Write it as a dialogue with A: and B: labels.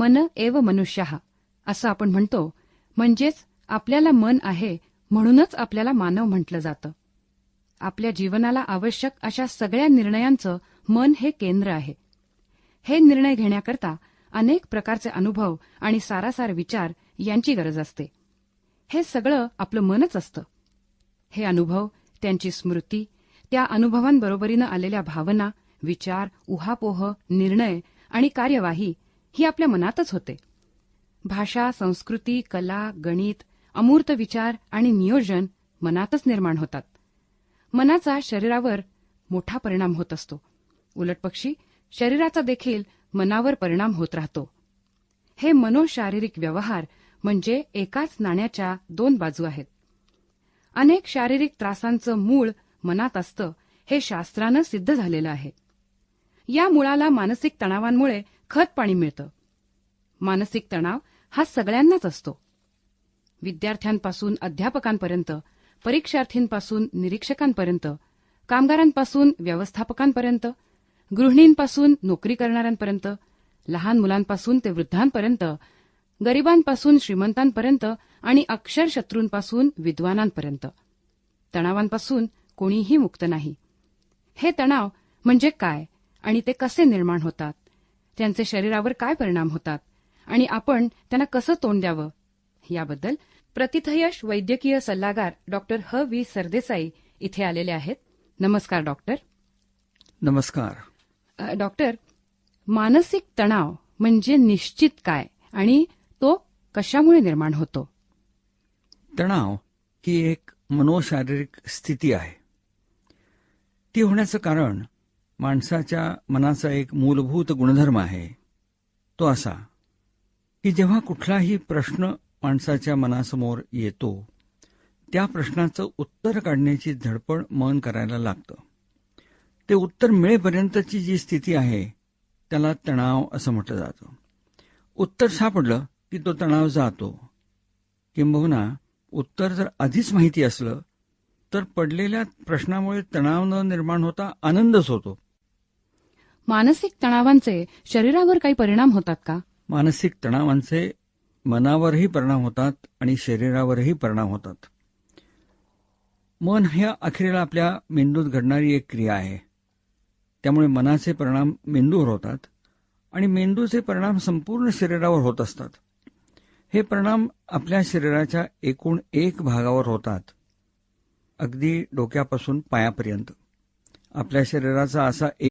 A: मन एव मनुष्य. असं आपण म्हणतो. म्हणजेच आपल्याला मन आहे म्हणूनच आपल्याला मानव म्हटलं जातं. आपल्या जीवनाला आवश्यक अशा सगळ्या निर्णयांचं मन हे केंद्र आहे. हे निर्णय घेण्याकरता अनेक प्रकारचे अनुभव आणि सारासार विचार यांची गरज असते. हे सगळं आपलं मनच असतं. हे अनुभव त्यांची स्मृती त्या अनुभवांबरोबरीनं आलेल्या भावना विचार उहापोह निर्णय आणि कार्यवाही ही आपल्या मनातच होते. भाषा संस्कृती कला गणित अमूर्त विचार आणि नियोजन मनातच निर्माण होतात. मनाचा शरीरावर मोठा परिणाम होत असतो. उलटपक्षी शरीराचा देखील मनावर परिणाम होत राहतो. हे मनोशारीरिक व्यवहार म्हणजे एकाच नाण्याच्या दोन बाजू आहेत. अनेक शारीरिक त्रासांचं मूळ मनात असतं हे शास्त्रानं सिद्ध झालेलं आहे. या मुळाला मानसिक तणावांमुळे खत पाणी मिळतं. मानसिक तणाव हा सगळ्यांनाच असतो. विद्यार्थ्यांपासून अध्यापकांपर्यंत परीक्षार्थींपासून निरीक्षकांपर्यंत कामगारांपासून व्यवस्थापकांपर्यंत गृहिणींपासून नोकरी करणाऱ्यांपर्यंत लहान मुलांपासून ते वृद्धांपर्यंत गरिबांपासून श्रीमंतांपर्यंत आणि अक्षरशत्रूंपासून विद्वानांपर्यंत. तणावांपासून कोणीही मुक्त नाही. हे तणाव म्हणजे काय आणि ते कसे निर्माण होतात? त्यांचे शरीरावर काय परिणाम होतात? आणि आपण त्यांना कसं तोंड द्यावं? याबद्दल प्रतिथयश वैद्यकीय सल्लागार डॉक्टर ह. व्ही सरदेसाई इथे आलेले आहेत. नमस्कार डॉक्टर
B: नमस्कार.
A: डॉक्टर मानसिक तणाव म्हणजे निश्चित काय? आणि तो कशामुळे निर्माण होतो?
B: तणाव ही एक मनोशारीरिक स्थिती आहे. ती होण्याचं कारण माणसाच्या मनाचा एक मूलभूत गुणधर्म आहे. तो असा की जेव्हा कुठलाही प्रश्न माणसाच्या मनासमोर येतो त्या प्रश्नाचं उत्तर काढण्याची धडपड मन करायला लागतं. ते उत्तर मिळेपर्यंतची जी स्थिती आहे त्याला तणाव असं म्हटलं जातं. उत्तर सापडलं की तो तणाव जातो. किंबहुना उत्तर जर आधीच माहिती असलं तर पडलेल्या प्रश्नामुळे तणाव न निर्माण होता आनंदच होतो.
A: मानसिक तणावांचे शरीरावर काही परिणाम होतात का?
B: मानसिक तणावांचे मनावरही परिणाम होतात आणि शरीरावरही परिणाम होतात. मन ह्या अखेरीला आपल्या मेंदूत घडणारी एक क्रिया आहे. त्यामुळे मनाचे परिणाम मेंदूवर होतात आणि मेंदूचे परिणाम संपूर्ण शरीरावर होत असतात. हे परिणाम आपल्या शरीराच्या एकूण एक भागावर होतात. अगदी डोक्यापासून पायापर्यंत. आपल्या शरीराचा असा एक